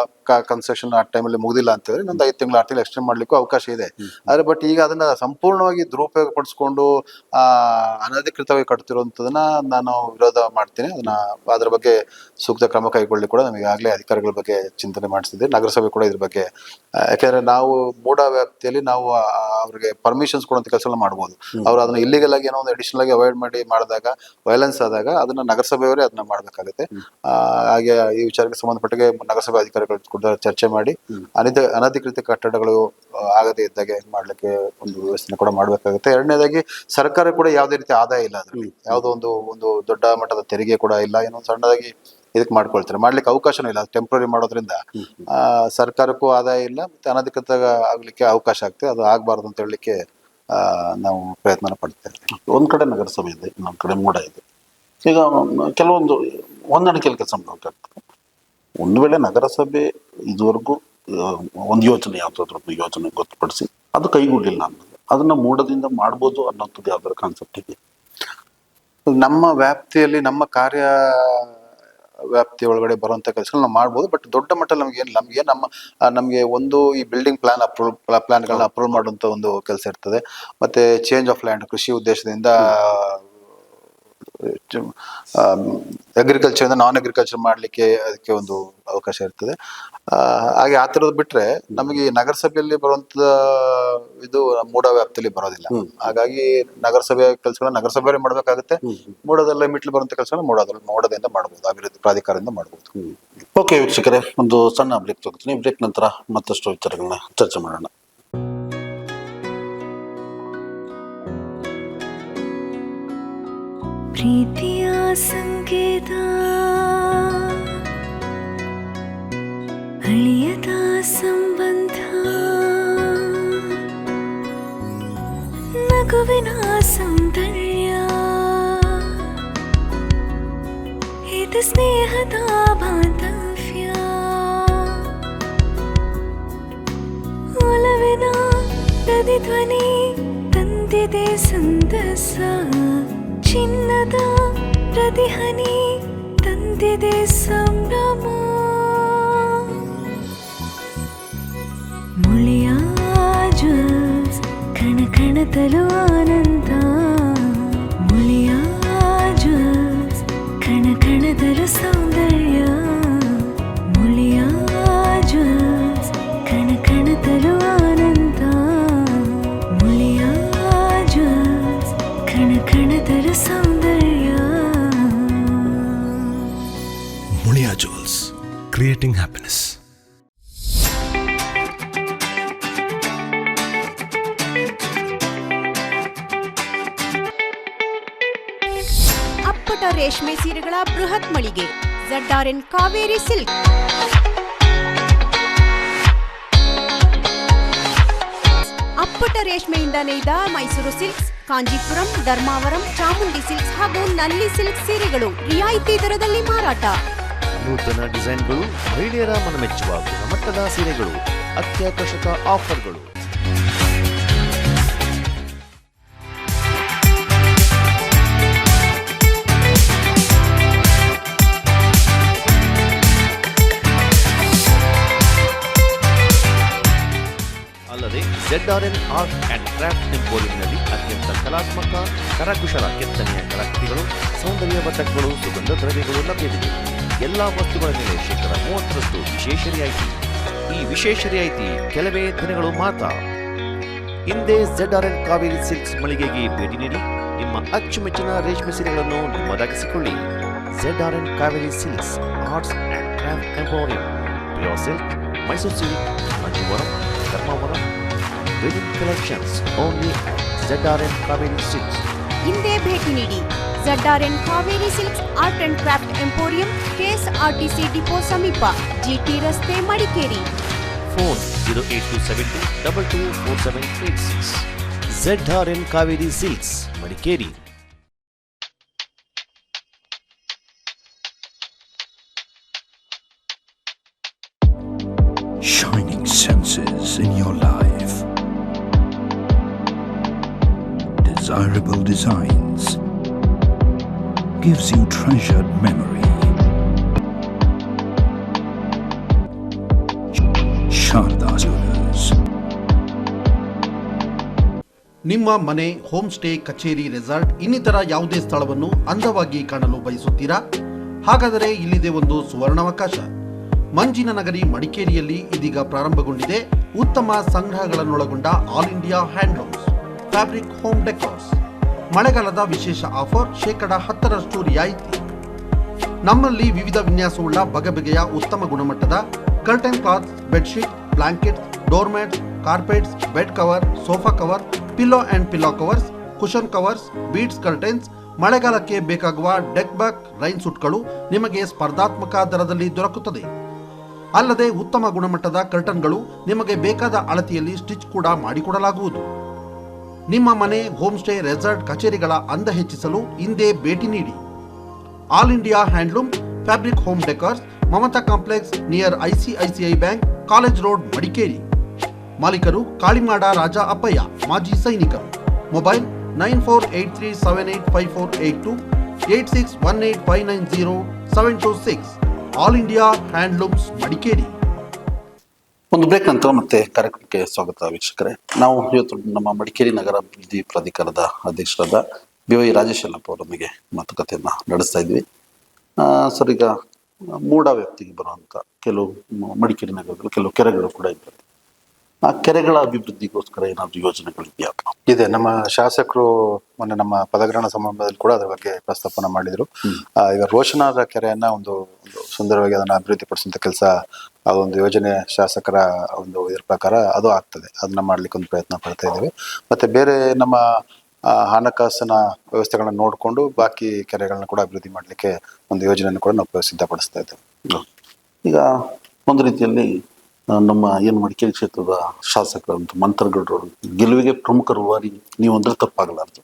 ಕನ್ಸ್ಟ್ರಕ್ಷನ್ ಆ ಟೈಮಲ್ಲಿ ಮುಗಿದಿಲ್ಲ ಅಂತ ಹೇಳಿ ಇನ್ನೊಂದು ಐದು ತಿಂಗಳು ಆರು ತಿಂಗಳು ಎಕ್ಸ್ಟೆಂಡ್ ಮಾಡ್ಲಿಕ್ಕೂ ಅವಕಾಶ ಇದೆ. ಆದ್ರೆ ಬಟ್ ಈಗ ಅದನ್ನ ಸಂಪೂರ್ಣವಾಗಿ ದುರುಪಯೋಗ ಪಡಿಸ್ಕೊಂಡು ಆ ಅನಧಿಕೃತವಾಗಿ ಕಟ್ತಿರುವಂತದನ್ನ ನಾನು ವಿರೋಧ ಮಾಡ್ತೀನಿ. ಅದನ್ನ ಅದ್ರ ಬಗ್ಗೆ ಸೂಕ್ತ ಕ್ರಮ ಕೈಗೊಳ್ಳಿ ಕೂಡ ನಮಗೆ ಈಗಾಗಲೇ ಅಧಿಕಾರಿಗಳ ಬಗ್ಗೆ ಚಿಂತನೆ ಮಾಡಿಸಿದ್ವಿ ನಗರಸಭೆ ಕೂಡ ಇದ್ರ ಬಗ್ಗೆ ಯಾಕಂದ್ರೆ ನಾವು ಮೂಡ ವ್ಯಾಪ್ತಿಯಲ್ಲಿ ನಾವು ಅವ್ರಿಗೆ ಪರ್ಮಿಷನ್ಸ್ ಕೊಡುವಂತ ಕೆಲಸ ಮಾಡ್ಬೋದು. ಅವ್ರು ಅದನ್ನ ಇಲ್ಲಿಗಲ್ ಆಗಿ ಏನೋ ಒಂದು ಅಡಿಷನಲ್ ಆಗಿ ಅವಾಯ್ಡ್ ಮಾಡಿ ಮಾಡಿದಾಗ ವೈಲೆನ್ಸ್ ಆದಾಗ ಅದನ್ನ ನಗರಸಭೆಯವರೇ ಅದನ್ನ ಮಾಡಬೇಕಾಗುತ್ತೆ. ಹಾಗೆ ಈ ವಿಚಾರಕ್ಕೆ ಸಂಬಂಧಪಟ್ಟಿಗೆ ನಗರಸಭೆ ಅಧಿಕಾರಿಗಳು ಕೂಡ ಚರ್ಚೆ ಮಾಡಿ ಅನಧಿಕೃತ ಕಟ್ಟಡಗಳು ಆಗದೇ ಇದ್ದಾಗೆ ಮಾಡ್ಲಿಕ್ಕೆ ಒಂದು ವ್ಯವಸ್ಥೆ ಕೂಡ ಮಾಡಬೇಕಾಗುತ್ತೆ. ಎರಡನೇದಾಗಿ ಸರ್ಕಾರ ಕೂಡ ಯಾವುದೇ ರೀತಿ ಆದಾಯ ಇಲ್ಲ ಅದರಲ್ಲಿ. ಯಾವುದೋ ಒಂದು ಒಂದು ದೊಡ್ಡ ಮಟ್ಟದ ತೆರಿಗೆ ಕೂಡ ಇಲ್ಲ ಏನೋ ಸಣ್ಣದಾಗಿ ಇದಕ್ಕೆ ಮಾಡ್ಕೊಳ್ತಾರೆ. ಮಾಡ್ಲಿಕ್ಕೆ ಅವಕಾಶನೂ ಇಲ್ಲ ಟೆಂಪ್ರರಿ ಮಾಡೋದ್ರಿಂದ. ಆ, ಸರ್ಕಾರಕ್ಕೂ ಆದಾಯ ಇಲ್ಲ ಮತ್ತೆ ಅನಧಿಕೃತ ಆಗ್ಲಿಕ್ಕೆ ಅವಕಾಶ ಆಗ್ತದೆ. ಅದು ಆಗ್ಬಾರ್ದು ಅಂತ ಹೇಳಲಿಕ್ಕೆ ಆ, ನಾವು ಪ್ರಯತ್ನ ಪಡ್ತೇವೆ ಒಂದ್ ಕಡೆ ನಗರಸಭೆ ಇದೆ ಇನ್ನೊಂದು ಕಡೆ ಮೂಡ ಇದೆ. ಈಗ ಕೆಲವೊಂದು ಹೊಂದಾಣಿಕೆಯಲ್ಲಿ ಕೆಲಸ ಮಾಡಬೇಕಾಗ್ತದೆ. ಒಂದು ವೇಳೆ ನಗರಸಭೆ ಇದುವರೆಗೂ ಒಂದು ಯೋಜನೆ ಒಂದು ಯೋಜನೆ ಗೊತ್ತುಪಡಿಸಿ. ಅದು ಕೈಗೂಡಲಿಲ್ಲ ಅನ್ನೋದು ಅದನ್ನ ಮೂಡದಿಂದ ಮಾಡ್ಬೋದು ಅನ್ನೋದು ಯಾವ್ದಾದ್ರು ಕಾನ್ಸೆಪ್ಟ್ ಇದೆ. ನಮ್ಮ ವ್ಯಾಪ್ತಿಯಲ್ಲಿ, ನಮ್ಮ ಕಾರ್ಯ ವ್ಯಾಪ್ತಿ ಒಳಗಡೆ ಬರುವಂತ ಕೆಲಸಗಳು ನಾವು ಮಾಡ್ಬೋದು ಬಟ್ ದೊಡ್ಡ ಮಟ್ಟ ನಮ್ಗೆ ನಮಗೆ ನಮ್ಮ ನಮಗೆ ನಮ್ಗೆ ಒಂದು ಈ ಬಿಲ್ಡಿಂಗ್ ಪ್ಲಾನ್ ಅಪ್ರೂವ್ ಪ್ಲಾನ್ಗಳನ್ನ ಅಪ್ರೂವ್ ಮಾಡುವಂತ ಒಂದು ಕೆಲಸ ಇರ್ತದೆ. ಮತ್ತೆ ಚೇಂಜ್ ಆಫ್ ಲ್ಯಾಂಡ್ ಕೃಷಿ ಉದ್ದೇಶದಿಂದ ಅಗ್ರಿಕಲ್ಚರ್ ಇಂದ ನಾನ್ ಅಗ್ರಿಕಲ್ಚರ್ ಮಾಡ್ಲಿಕ್ಕೆ ಅದಕ್ಕೆ ಒಂದು ಅವಕಾಶ ಇರ್ತದೆ. ಹಾಗೆ ಆ ಥರದ್ದು ಬಿಟ್ಟರೆ ನಮಗೆ ಈ ನಗರಸಭೆಯಲ್ಲಿ ಬರುವಂತ ಇದು ಮೂಡ ವ್ಯಾಪ್ತಿಯಲ್ಲಿ ಬರೋದಿಲ್ಲ. ಹಾಗಾಗಿ ನಗರಸಭೆ ಕೆಲಸಗಳನ್ನ ನಗರಸಭೆ ಮಾಡ್ಬೇಕಾಗುತ್ತೆ. ಮೂಡದಲ್ಲೇ ಮಿಟ್ಲು ಬರುವಂತ ಕೆಲಸ ಮೂಡದಲ್ಲಿ ಮೂಡದಿಂದ ಮಾಡಬಹುದು ಅಭಿವೃದ್ಧಿ ಪ್ರಾಧಿಕಾರದಿಂದ ಮಾಡಬಹುದು ಓಕೆ ವೀಕ್ಷಕರೇ ಒಂದು ಸಣ್ಣ ಬ್ರೇಕ್ ತಗೋತೀನಿ. ಬ್ರೇಕ್ ನಂತರ ಮತ್ತಷ್ಟು ವಿಚಾರಗಳನ್ನ ಚರ್ಚೆ ಮಾಡೋಣ. प्रीत्या सङ्केता सङ्गीता सम्बन्धा न कुविना सन्दर्या एतस्नेहदा भातव्या मूलविना तदिध्वनि तन्दिते सन्दस ಚಿನ್ನದ ಪ್ರತಿಹನಿ ತಂದಿದೆ ಸಂಭ್ರಮ ಮುಳಿಯ ಜ್ವಲ್ಸ್ ಕಣ ಕಣದಲು ಆನಂದ ಅಪ್ಪಟ ರೇಷ್ಮೆ ಸೀರೆಗಳ ಬೃಹತ್ ಮಳಿಗೆ. N Kaveri silk. ಅಪ್ಪಟ ರೇಷ್ಮೆಯಿಂದ ನೇಯ್ದ ಮೈಸೂರು ಸಿಲ್ಕ್ಸ್. ಕಾಂಜೀಪುರಂ, ಧರ್ಮಾವರಂ, ಚಾಮುಂಡಿ ಸಿಲ್ಕ್ಸ್ ಹಾಗೂ ನಲ್ಲಿ ಸಿಲ್ಕ್ ಸೀರೆಗಳು ರಿಯಾಯಿತಿ ದರದಲ್ಲಿ ಮಾರಾಟ. ನೂತನ ಡಿಸೈನ್ಗಳು ಮಹಿಳೆಯರ ಮನಮೆಚ್ಚುವ ಗುಣಮಟ್ಟದ ಸೀರೆಗಳು, ಅತ್ಯಾಕರ್ಷಕ ಆಫರ್ಗಳು. ಎನ್ ಆರ್ಟ್ ಅಂಡ್ ಕ್ರಾಫ್ಟ್ ಎಂಪೋರಿಯಂನಲ್ಲಿ ಅತ್ಯಂತ ಕಲಾತ್ಮಕ, ಕರಕುಶಲ ಕೆತ್ತನೆಯ ಕಲಾಕೃತಿಗಳು, ಸೌಂದರ್ಯವರ್ಧಕಗಳು, ಸುಗಂಧ ದ್ರವ್ಯಗಳು ಲಭ್ಯವಿದೆ. ಎಲ್ಲಾ ವಸ್ತುಗಳ ಮೇಲೆ ಶೇಕಡ ಮೂವತ್ತರಷ್ಟು ವಿಶೇಷ ರಿಯಾಯಿತಿ. ಈ ವಿಶೇಷ ರಿಯಾಯಿತಿ ಕೆಲವೇ ದಿನಗಳು ಮಾತ್ರ. ಹಿಂದೆ Z R N Kaveri silks ಮಳಿಗೆಗೆ ಭೇಟಿ ನೀಡಿ, ನಿಮ್ಮ ಅಚ್ಚುಮೆಚ್ಚಿನ ರೇಷ್ಮೆ ಸೀರೆಗಳನ್ನು ನಿಮ್ಮದಾಗಿಸಿಕೊಳ್ಳಿ. N Kaveri silks arts and craft emporium pure silk, Mysuru silk, ಮಂಜುವರಂ. Wedding collections. Only at Kaveri silks ಹಿಂದೆ ಭೇಟಿ ನೀಡಿ ZRN Kaveri silks art and craft emporium KSRTC depot ಸಮೀಪ. ಜಿಟಿ ರಸ್ತೆ Madikeri. Phone zero eight two seven two double two four seven eight six Z R N Kaveri Desirable designs, gives you treasured memory. Sharda Jewelers. ನಿಮ್ಮ ಮನೆ home stay ಕಚೇರಿ resort ಇನ್ನಿತರ ಯಾವುದೇ ಸ್ಥಳವನ್ನು ಅಂದವಾಗಿ ಕಾಣಲು ಬಯಸುತ್ತೀರಾ ಹಾಗಾದರೆ ಇಲ್ಲಿದೆ ಒಂದು ಸುವರ್ಣಾವಕಾಶ ಮಂಜಿನ ನಗರಿ ಮಡಿಕೇರಿಯಲ್ಲಿ ಇದೀಗ ಪ್ರಾರಂಭಗೊಂಡಿದೆ ಉತ್ತಮ ಸಂಗ್ರಹಗಳನ್ನೊಳಗೊಂಡ all India handlooms fabric home decors ಮಳೆಗಾಲದ ವಿಶೇಷ ಆಫರ್ ಶೇಕಡ ಹತ್ತರಷ್ಟು ರಿಯಾಯಿತಿ ನಮ್ಮಲ್ಲಿ ವಿವಿಧ ವಿನ್ಯಾಸವುಳ್ಳ ಬಗೆಬಗೆಯ ಉತ್ತಮ ಗುಣಮಟ್ಟದ curtain cloth bedsheet blanket doormat carpets bed cover sofa cover pillow and pillow covers cushion covers beads curtains ಮಳೆಗಾಲಕ್ಕೆ ಬೇಕಾಗುವ ಡೆಕ್ ಬ್ಯಾಕ್ ರೈನ್ ಸೂಟ್ಗಳು ನಿಮಗೆ ಸ್ಪರ್ಧಾತ್ಮಕ ದರದಲ್ಲಿ ದೊರಕುತ್ತದೆ. ಅಲ್ಲದೆ ಉತ್ತಮ ಗುಣಮಟ್ಟದ ಕರ್ಟನ್ಗಳು ನಿಮಗೆ ಬೇಕಾದ ಅಳತೆಯಲ್ಲಿ ಸ್ಟಿಚ್ ಕೂಡ ಮಾಡಿಕೊಡಲಾಗುವುದು. ನಿಮ್ಮ ಮನೆ ಹೋಮ್ ಸ್ಟೇ ರೆಸಾರ್ಟ್, ಕಚೇರಿಗಳ ಅಂದ ಹೆಚ್ಚಿಸಲು ಹಿಂದೆ ಭೇಟಿ ನೀಡಿ. All India handloom, fabric home decors, Mamata complex, near ICICI bank, college road, Madikeri. ಮಾಲೀಕರು ಕಾಳಿಮಾಡ ರಾಜ ಅಪ್ಪಯ್ಯ, ಮಾಜಿ ಸೈನಿಕರು. Mobile nine four eight three seven eight five four eight two eight six one eight five nine zero seven two six. All India handlooms, Madikeri. ಒಂದು break ನಂತರ ಮತ್ತೆ ಕಾರ್ಯಕ್ರಮಕ್ಕೆ ಸ್ವಾಗತ ವೀಕ್ಷಕರೇ. ನಾವು ಇವತ್ತು ನಮ್ಮ ಮಡಿಕೇರಿ ನಗರ ಅಭಿವೃದ್ಧಿ ಪ್ರಾಧಿಕಾರದ ಅಧ್ಯಕ್ಷರಾದ ಬಿ ವೈ ರಾಜೇಶ್ ಅವರೊಂದಿಗೆ ಮಾತುಕತೆಯನ್ನ ನಡೆಸ್ತಾ ಇದ್ವಿ. ಸರ್, ಈಗ ಮೂಡ ವ್ಯಾಪ್ತಿಗೆ ಬರುವಂತ ಕೆಲವು ಮಡಿಕೇರಿ ನಗರಗಳು, ಕೆಲವು ಕೆರೆಗಳು ಕೂಡ ಇರ್ತದೆ. ಆ ಕೆರೆಗಳ ಅಭಿವೃದ್ಧಿಗೋಸ್ಕರ ಏನಾದರೂ ಯೋಜನೆಗಳಿದೆಯಾ ಇದೆ. ನಮ್ಮ ಶಾಸಕರು ಮೊನ್ನೆ ನಮ್ಮ ಪದಗ್ರಹಣ ಸಮಾರಂಭದಲ್ಲಿ ಕೂಡ ಅದ್ರ ಬಗ್ಗೆ ಪ್ರಸ್ತಾಪನ ಮಾಡಿದ್ರು. ಈಗ ರೋಷನಾದ ಕೆರೆಯನ್ನ ಒಂದು ಸುಂದರವಾಗಿ ಅದನ್ನ ಅಭಿವೃದ್ಧಿಪಡಿಸುವಂತ ಕೆಲಸ ಅದೊಂದು ಯೋಜನೆ ಶಾಸಕರ ಒಂದು ಇದ್ರ ಪ್ರಕಾರ ಅದು ಆಗ್ತದೆ. ಅದನ್ನ ಮಾಡ್ಲಿಕ್ಕೆ ಒಂದು ಪ್ರಯತ್ನ ಪಡ್ತಾ ಇದ್ದೇವೆ. ಮತ್ತೆ ಬೇರೆ ನಮ್ಮ ಹಣಕಾಸಿನ ವ್ಯವಸ್ಥೆಗಳನ್ನ ನೋಡಿಕೊಂಡು ಬಾಕಿ ಕೆರೆಗಳನ್ನ ಕೂಡ ಅಭಿವೃದ್ಧಿ ಮಾಡ್ಲಿಕ್ಕೆ ಒಂದು ಯೋಜನೆಯನ್ನು ಕೂಡ ನಾವು ಸಿದ್ಧಪಡಿಸ್ತಾ ಇದ್ದೇವೆ. ಈಗ ಒಂದು ರೀತಿಯಲ್ಲಿ ನಮ್ಮ ಏನು ಮಡಿಕೇರಿ ಕ್ಷೇತ್ರದ ಶಾಸಕರಂತ ಮಂತ್ರಗೌಡರು ಗೆಲುವಿಗೆ ಪ್ರಮುಖ ರೂವಾರಿ ನೀವು ಅಂದ್ರೆ ತಪ್ಪಾಗಲಾರ್ದು.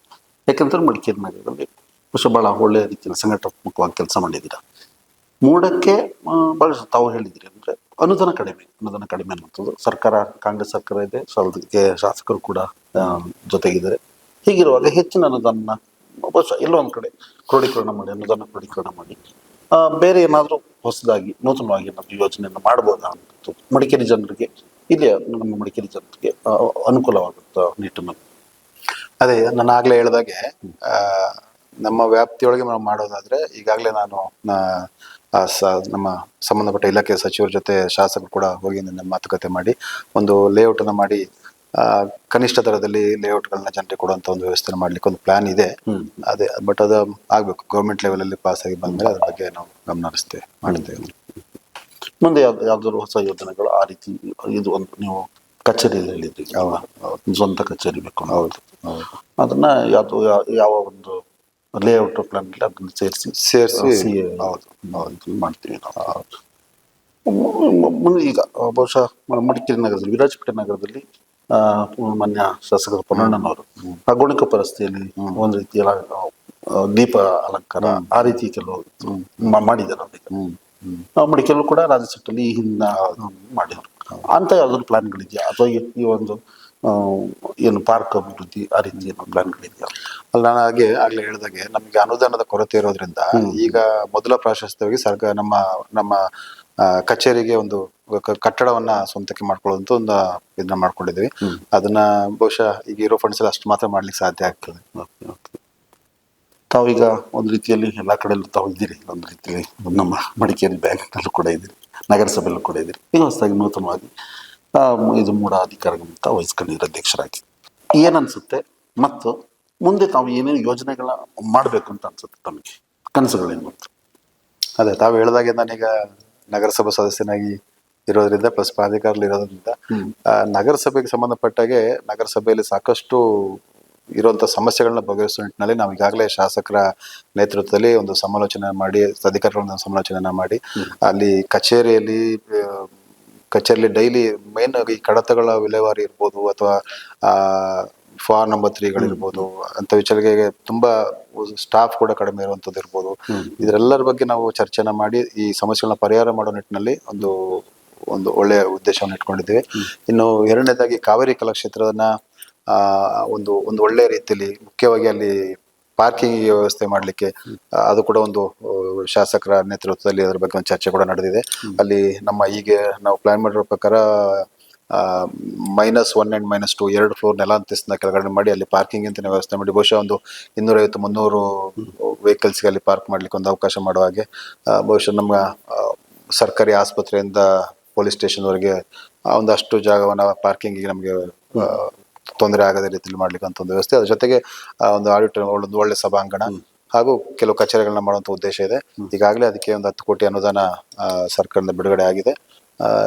ಯಾಕಂದ್ರೆ ಮಡಿಕೇರಿ ನಗರದಲ್ಲಿ ಬಹುಶಃ ಬಹಳ ಒಳ್ಳೆಯ ರೀತಿಯಲ್ಲಿ ಸಂಘಟನಾತ್ಮಕವಾಗಿ ಕೆಲಸ ಮಾಡಿದ್ದೀರಾ ಮೂಡಕ್ಕೆ ಭಾಳ ತಾವು ಹೇಳಿದಿರಿ ಅಂದ್ರೆ ಅನುದಾನ ಕಡಿಮೆ ಅನುದಾನ ಕಡಿಮೆ ಅನ್ನುವಂಥದ್ದು. ಸರ್ಕಾರ, ಕಾಂಗ್ರೆಸ್ ಸರ್ಕಾರ ಇದೆ ಶಾಸಕರು ಕೂಡ ಜೊತೆಗಿದ್ದಾರೆ. ಹೀಗಿರುವಾಗ ಹೆಚ್ಚಿನ ಅನುದಾನ ಬಹುಶಃ ಎಲ್ಲೋ ಒಂದು ಕಡೆ ಕ್ರೋಢೀಕರಣ ಮಾಡಿ, ಅನುದಾನ ಕ್ರೋಢೀಕರಣ ಮಾಡಿ ಬೇರೆ ಏನಾದರೂ ಹೊಸದಾಗಿ ನೂತನವಾಗಿ ಏನಾದರೂ ಯೋಜನೆಯನ್ನು ಮಾಡ್ಬೋದಾ ಅಂತ ಮಡಿಕೇರಿ ಜನರಿಗೆ ಇಲ್ಲಿ ನಮ್ಮ ಮಡಿಕೇರಿ ಜನರಿಗೆ ಅನುಕೂಲವಾಗುತ್ತೆ ನಿಟ್ಟಿನಲ್ಲಿ. ಅದೇ ನಾನು ಆಗ್ಲೇ ಹೇಳ್ದಾಗೆ ನಮ್ಮ ವ್ಯಾಪ್ತಿಯೊಳಗೆ ನಾವು ಮಾಡೋದಾದ್ರೆ ಈಗಾಗಲೇ ನಾನು ನಮ್ಮ ಸಂಬಂಧಪಟ್ಟ ಇಲಾಖೆ ಸಚಿವರ ಜೊತೆ ಶಾಸಕರು ಕೂಡ ಹೋಗಿ ನನ್ನ ಮಾತುಕತೆ ಮಾಡಿ ಒಂದು ಲೇಔಟ್ ಅನ್ನ ಮಾಡಿ ಕನಿಷ್ಠ ದರದಲ್ಲಿ ಲೇಔಟ್ಗಳನ್ನ ಜನರಿಗೆ ಕೊಡುವಂತ ಒಂದು ವ್ಯವಸ್ಥೆ ಮಾಡ್ಲಿಕ್ಕೆ ಒಂದು ಪ್ಲಾನ್ ಇದೆ. ಅದೇ ಬಟ್ ಅದು ಆಗ್ಬೇಕು. ಗೌರ್ಮೆಂಟ್ ಲೆವೆಲ್ ಅಲ್ಲಿ ಪಾಸ್ ಆಗಿ ಬಂದ್ಮೇಲೆ ಅದ್ರ ಬಗ್ಗೆ ನಾವು ಗಮನ ಹರಿಸ್ತೇವೆ ಮಾಡಿದ್ದೇವೆ ಮುಂದೆ ಯಾವ್ದು ಯಾವ್ದಾದ್ರು ಹೊಸ ಯೋಜನೆಗಳು ಆ ರೀತಿ ಇದು ಒಂದು ನೀವು ಕಚೇರಿಯಲ್ಲಿ ಹೇಳಿದ್ರಿ. ಯಾವ ಸ್ವಂತ ಕಚೇರಿ ಬೇಕು ಹೌದು ಹೌದು. ಅದನ್ನ ಯಾವ್ದು ಯಾವ ಒಂದು ಲೇಔಟ್ ಪ್ಲಾನ್ ಅದನ್ನ ಸೇರಿಸಿ? ಸೇರಿಸಿ. ಹೌದು. ಮಾಡ್ತೀವಿ ನಾವು. ಮುಂದೆ ಈಗ ಬಹುಶಃ ಮಡಿಕೇರಿ ನಗರದಲ್ಲಿ ವಿರಾಜಪೇಟೆ ನಗರದಲ್ಲಿ ಮಾನ್ಯ ಶಾಸಕರು ಪೊನ್ನಣ್ಣನವರು. ಆ ಗುಣಕ ಪರಿಸ್ಥಿತಿಯಲ್ಲಿ ಒಂದು ರೀತಿಯ ದೀಪ ಅಲಂಕಾರ ಆ ರೀತಿ ಕೆಲವು ಮಾಡಿದ್ದಾರೆ ಅವರಿಗೆ ಕೆಲವು ಕೂಡ ಕೂಡ ಸಟ್ಟಲ್ಲಿ ಈ ಹಿಂದಿನ ಮಾಡಿದ್ರು. ಅಂತ ಯಾವ್ದಾದ್ರು ಪ್ಲಾನ್ಗಳಿದೆಯಾ? ಅಥವಾ ಈ- ಒಂದು ಏನು ಪಾರ್ಕ್ ಅಭಿವೃದ್ಧಿ ಆ ರೀತಿ ಏನೋ ಪ್ಲಾನ್ಗಳಿದೆಯಾ? ಅಲ್ಲ ನಾನು ಹಾಗೆ ಆಗ್ಲೇ ಹೇಳಿದಾಗೆ ನಮಗೆ ಅನುದಾನದ ಕೊರತೆ ಇರೋದ್ರಿಂದ ಈಗ ಮೊದಲ ಪ್ರಾಶಸ್ತ್ಯವಾಗಿ ಸರ್ಕಾರ ನಮ್ಮ ನಮ್ಮ ಕಚೇರಿಗೆ ಒಂದು ಕಟ್ಟಡವನ್ನ ಸ್ವಂತಕ್ಕೆ ಮಾಡ್ಕೊಳ್ಳೋದಂತ ಒಂದು ಇದನ್ನ ಮಾಡ್ಕೊಂಡಿದ್ವಿ ಅದನ್ನ ಬಹುಶಃ ಈಗ ಇರೋ ಫಂಡ್ಸ್ ಎಲ್ಲ ಅಷ್ಟು ಮಾತ್ರ ಮಾಡ್ಲಿಕ್ಕೆ ಸಾಧ್ಯ ಆಗ್ತದೆ. ತಾವೀಗ ಒಂದು ರೀತಿಯಲ್ಲಿ ಎಲ್ಲ ಕಡೆ ತಾವು ಇದ್ದೀರಿ. ಒಂದು ರೀತಿಯಲ್ಲಿ ನಮ್ಮ ಮಡಿಕೇರಿ ಬ್ಯಾಂಕ್ನಲ್ಲೂ ಕೂಡ ಇದ್ದೀರಿ. ನಗರಸಭೆಯಲ್ಲೂ ಕೂಡ ಇದ್ದೀರಿ. ಈಗ ಹೊಸದಾಗಿ ನೂತನವಾಗಿ ಆ, ಇದು ಮೂಡ ಅಧಿಕಾರಗಳಂತ ವಹಿಸ್ಕೊಂಡಿರೋ ಅಧ್ಯಕ್ಷರಾಗಿ. ಏನನ್ಸುತ್ತೆ ಮತ್ತು ಮುಂದೆ ತಾವು ಏನೇನು ಯೋಜನೆಗಳ ಮಾಡಬೇಕು ಅಂತ ಅನ್ಸುತ್ತೆ ತಮಗೆ? ಕನಸುಗಳೇನು ಅದೇ ತಾವು ಹೇಳಿದಾಗೆ ನಾನೀಗ ನಗರಸಭಾ ಸದಸ್ಯನಾಗಿ ಇರೋದ್ರಿಂದ ಪ್ಲಸ್ ಪ್ರಾಧಿಕಾರಲ್ಲಿ ಇರೋದ್ರಿಂದ ನಗರಸಭೆಗೆ ಸಂಬಂಧಪಟ್ಟಾಗೆ ನಗರಸಭೆಯಲ್ಲಿ ಸಾಕಷ್ಟು ಇರುವಂಥ ಸಮಸ್ಯೆಗಳನ್ನ ಬಗೆಹರಿಸುವ ನಿಟ್ಟಿನಲ್ಲಿ ನಾವು ಈಗಾಗಲೇ ಶಾಸಕರ ನೇತೃತ್ವದಲ್ಲಿ ಒಂದು ಸಮಾಲೋಚನೆ ಮಾಡಿ ಅಧಿಕಾರಿಗಳನ್ನ ಸಮಾಲೋಚನೆ ಮಾಡಿ ಅಲ್ಲಿ ಕಚೇರಿಯಲ್ಲಿ ಕಚೇರಿಯಲ್ಲಿ ಡೈಲಿ ಮೇನ್ ಆಗಿ ಕಡತಗಳ ವಿಲೇವಾರಿ ಇರ್ಬೋದು ಅಥವಾ ಫಾರ್ ನಂಬರ್ ತ್ರೀಗಳಿರ್ಬೋದು ಅಂತ ವಿಚಾರಗಳಿಗೆ ತುಂಬಾ ಸ್ಟಾಫ್ ಕೂಡ ಕಡಿಮೆ ಇರುವಂತದ್ದು ಇರ್ಬೋದು. ಇದರೆಲ್ಲರ ಬಗ್ಗೆ ನಾವು ಚರ್ಚೆನ ಮಾಡಿ ಈ ಸಮಸ್ಯೆಗಳನ್ನ ಪರಿಹಾರ ಮಾಡೋ ನಿಟ್ಟಿನಲ್ಲಿ ಒಂದು ಒಂದು ಒಳ್ಳೆಯ ಉದ್ದೇಶವನ್ನು ಇಟ್ಕೊಂಡಿದ್ದೀವಿ. ಇನ್ನು ಎರಡನೇದಾಗಿ ಕಾವೇರಿ ಕಲಾಕ್ಷೇತ್ರದನ್ನ ಆ, ಒಂದು ಒಂದು ಒಳ್ಳೆಯ ರೀತಿಯಲ್ಲಿ ಮುಖ್ಯವಾಗಿ ಅಲ್ಲಿ ಪಾರ್ಕಿಂಗ್ ವ್ಯವಸ್ಥೆ ಮಾಡಲಿಕ್ಕೆ ಅದು ಕೂಡ ಒಂದು ಶಾಸಕರ ನೇತೃತ್ವದಲ್ಲಿ ಅದರ ಬಗ್ಗೆ ಒಂದು ಚರ್ಚೆ ಕೂಡ ನಡೆದಿದೆ. ಅಲ್ಲಿ ನಮ್ಮ ಈಗ ನಾವು ಪ್ಲಾನ್ ಮಾಡಿರೋ ಪ್ರಕಾರ minus one and minus two ಎರಡು ಫ್ಲೋರ್ ನೆಲ ಅಂತಸ್ತಿನ ಕೆಳಗಡೆ ಮಾಡಿ ಅಲ್ಲಿ ಪಾರ್ಕಿಂಗ್ ಅಂತ ವ್ಯವಸ್ಥೆ ಮಾಡಿ ಬಹುಶಃ ಒಂದು ಇನ್ನೂರೈವತ್ತು ಮುನ್ನೂರು ವೆಹಿಕಲ್ಸ್ಗೆ ಅಲ್ಲಿ ಪಾರ್ಕ್ ಮಾಡ್ಲಿಕ್ಕೆ ಒಂದು ಅವಕಾಶ ಮಾಡುವ ಹಾಗೆ. ಬಹುಶಃ ನಮ್ಮ ಸರ್ಕಾರಿ ಆಸ್ಪತ್ರೆಯಿಂದ ಪೊಲೀಸ್ ಸ್ಟೇಷನ್ವರೆಗೆ ಒಂದಷ್ಟು ಜಾಗವನ್ನು ಪಾರ್ಕಿಂಗಿಗೆ ನಮಗೆ ತೊಂದರೆ ಆಗದ ರೀತಿಯಲ್ಲಿ ಮಾಡ್ಲಿಕ್ಕೆ ಅಂತ ಒಂದು ವ್ಯವಸ್ಥೆ. ಅದ್ರ ಜೊತೆಗೆ ಒಂದು ಆಡಿಟೋರಿಯಂ ಒಂದು ಒಳ್ಳೆ ಸಭಾಂಗಣ ಹಾಗೂ ಕೆಲವು ಕಚೇರಿಗಳನ್ನ ಮಾಡುವಂತ ಉದ್ದೇಶ ಇದೆ. ಈಗಾಗಲೇ ಅದಕ್ಕೆ ಒಂದು ಹತ್ತು ಕೋಟಿ ಅನುದಾನ ಸರ್ಕಾರದಿಂದ ಬಿಡುಗಡೆ ಆಗಿದೆ.